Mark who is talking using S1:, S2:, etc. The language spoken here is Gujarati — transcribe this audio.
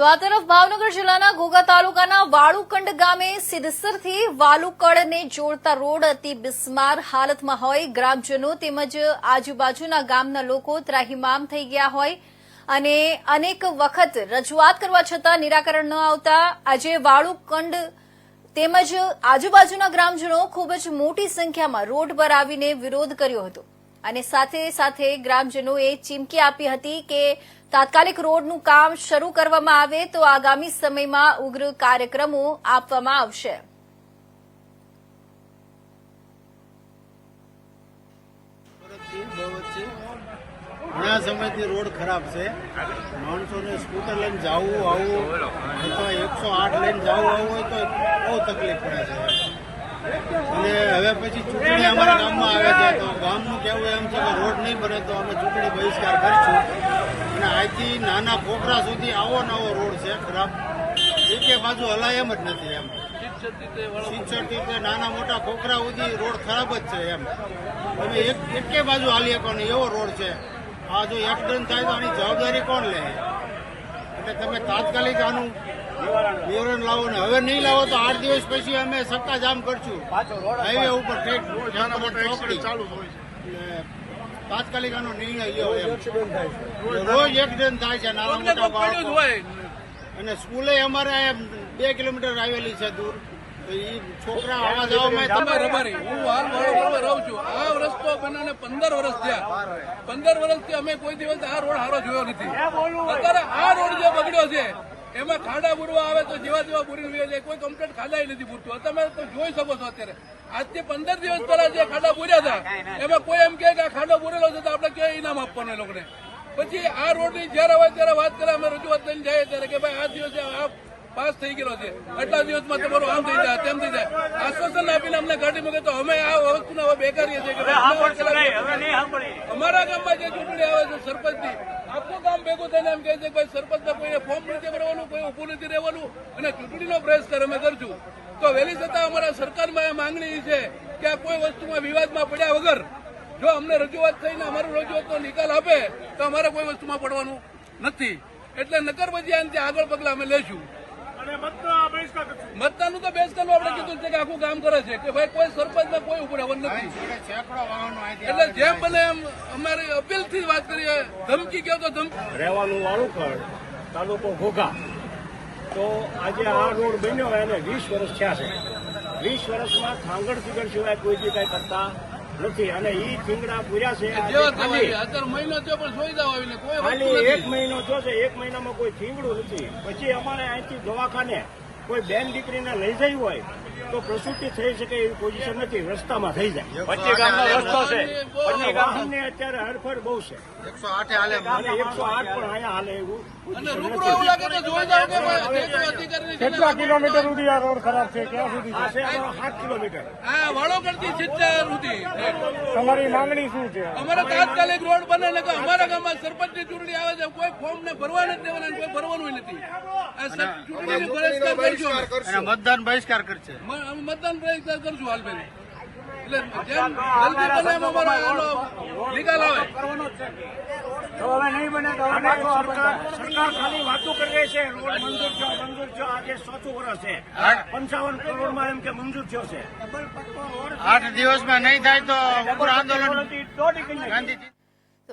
S1: તો આ તરફ ભાવનગર જિલ્લાના ઘોઘા તાલુકાના વાળુકંડ ગામે સિદ્ધસરથી વાલુકડને જોડતા રોડ અતિ બિસ્માર હાલતમાં હોય. ગ્રામજનો તેમજ આજુબાજુના ગામના લોકો ત્રાહિમામ થઈ ગયા હોય અને અનેક વખત રજૂઆત કરવા છતાં નિરાકરણ ન આવતા. આજે વાળુકંડ તેમજ આજુબાજુના ગ્રામજનો ખૂબ જ મોટી સંખ્યામાં રોડ પર આવીને વિરોધ કર્યો હતો. અને સાથે સાથે ગ્રામજનોએ ચીમકી આપી હતી કે તાત્કાલિક રોડનું કામ શરૂ કરવામાં આવે તો આગામી સમયમાં ઉગ્ર કાર્યક્રમો આપવામાં આવશે.
S2: ઘણા સમયથી રોડ ખરાબ છે. માણસોને સ્કૂટર લઈને જવું આવવું અથવા એકસો આઠ લઈને જવું આવવું હોય તો બહુ તકલીફ પડે છે. અને હવે પછી ચૂંટણી અમારા ગામમાં આવે છે, તો ગામનું કહેવું એમ છે કે રોડ નહીં બને તો અમે ચૂંટણી બહિષ્કાર કરીશું. અને અહીંથી નાના કોકરા સુધી આવો નવો રોડ છે ખરાબ એકે બાજુ હલાય એમ જ નથી એમ. સિત્સોટી નાના મોટા ખોખરા સુધી રોડ ખરાબ જ છે એમ. તમે એક એકે બાજુ હાલી શકો એવો રોડ છે. આ જો એક્સિડન્ટ થાય તો આની જવાબદારી કોણ લે? એટલે તમે તાત્કાલિક આનું વિવરણ લાવો ને હવે નહીં લાવો તો આઠ દિવસ પછી અમે સત્તા જામ કરશું. હાઈવે ઉપર ચોકડી ચાલુ તાત્કાલિક આનો નિર્ણય લેવો રોજ એક્સિડન્ટ થાય છે. નાના મોટા બાળકો અને સ્કૂલે અમારે બે કિલોમીટર આવેલી છે દૂર. છોકરા આવવા
S3: તમે રબારી હું હાલ વાળો રહું છું. આ રસ્તો બનાને પંદર વર્ષ થયા. પંદર વર્ષથી અમે કોઈ દિવસ આ રોડ હારો જોયો નથી. અત્યારે આ રોડ જે બગડ્યો છે એમાં ખાડા બુરવા આવે તો જેવા જેવા બુરી જાય. કોઈ કમ્પ્લેટ ખાડા નથી પૂરતું. તમે તો જોઈ શકો છો અત્યારે. આજથી પંદર દિવસ પહેલા જે ખાડા બુર્યા હતા એમાં કોઈ એમ કે આ ખાડો બુરેલો છે તો આપણે ક્યાં ઇનામ આપવાનું એ લોકોને. પછી આ રોડની જયારે હોય ત્યારે વાત કરે અમે રજૂઆત લઈને જઈએ ત્યારે કે ભાઈ આ દિવસે આ પાસ થઈ ગયેલો છે. આટલા દિવસમાં તમારું આમ થઈ જાય તેમ થઈ જાય. આશ્વાસન આપીને અમને કાઢી મૂકે તો અમે આ વસ્તુને હવે બેકારીએ છીએ કે અમારા ગામમાં જે ચૂંટણી આવે છે સરપંચની આખું ગામ ભેગું થઈને એમ કહે છે કે ભાઈ સરપંચને કોઈને ફોર્મ નથી ભરવાનું કોઈ ઉભું નથી રહેવાનું અને ચૂંટણીનો બહિષ્કાર અમે કરશું. તો વહેલી છતાં અમારા સરકારમાં એ માંગણી છે કે આ કોઈ વસ્તુમાં વિવાદમાં પડ્યા વગર જો અમને રજૂઆત થઈને અમારું રજૂઆતનો નિકાલ આપે તો અમારે કોઈ વસ્તુમાં પડવાનું નથી. એટલે નકર પછી આનાથી આગળ પગલાં અમે લેશું. મતદાનનું તો બેસ કરવું આપણે કીધું છે કે આખું કામ કરે છે કે ભાઈ કોઈ સરપંચમાં કોઈ ઉપર રહેવાનું નથી. એટલે જેમ બને એમ અમારી અપીલથી વાત કરીએ ધમકી કહો તો ધમકી
S4: રહેવાનું વાળુકડ તાલુકો ઘોઘા. તો આજે આ રોડ બન્યો એને વીસ વર્ષ થયા છે. વીસ વર્ષમાં ખાંગડ થીગડ સિવાય કોઈ બી કઈ કરતા નથી. અને ઈ ચીંગડા પૂર્યા છે.
S3: અત્યારે મહિનો થયો પણ આવીને કોઈ
S4: એક મહિનો થયો છે. એક મહિનામાં કોઈ ચીંગડું નથી. પછી અમારે અહીંથી દવાખાને કોઈ બેન દીકરીને લઈ જઈ હોય તો પ્રસૂતિ થઈ શકે એવી પોઝિશન નથી. રસ્તામાં થઈ જાય.
S2: પચી ગામનો
S4: રસ્તો છે.
S3: પચી
S4: ગામને અત્યારે હરફર બહુ છે.
S2: એકસો આઠ હાલે
S4: એકસો આઠ પણ અહીંયા હાલે એવું
S3: અને
S4: position
S3: રૂબરૂ એવું લાગે તો જોઈ જાવ કે ભાઈ જે કોઈ અધિકારીને છે ને
S4: કિલોમીટર સુધી આ રોડ ખરાબ છે? ક્યાં સુધી સાત કિલોમીટર.
S3: વાળો કરતી સિત્તેર સુધી.
S4: તમારી માંગણી શું છે?
S3: અમારે તાત્કાલિક રોડ બને ને અમારા ગામમાં સરપંચની ચૂંટણી આવે છે. કોઈ ફોર્મ ને ભરવા નથી દેવાના કોઈ ભરવાનું નથી. બહિષ્કાર કરશું.
S2: અને મતદાન બહિષ્કાર કરશે.
S3: મતદાન બહિષ્કાર કરશું હાલ બેન એટલે જેમ જલ્દી બને એમ અમારો એનો નિકાલ આવે.
S4: હવે નહીં બને તો સરકાર સરકાર ખાલી વાતો કરી છે રોડ મંજૂર થયો મંજૂર થયો આજે ચોથું વર્ષ છે. પંચાવન કરોડમાં એમ કે મંજૂર થયો છે.
S2: આઠ દિવસમાં નહીં થાય તો આંદોલન. ગાંધીજી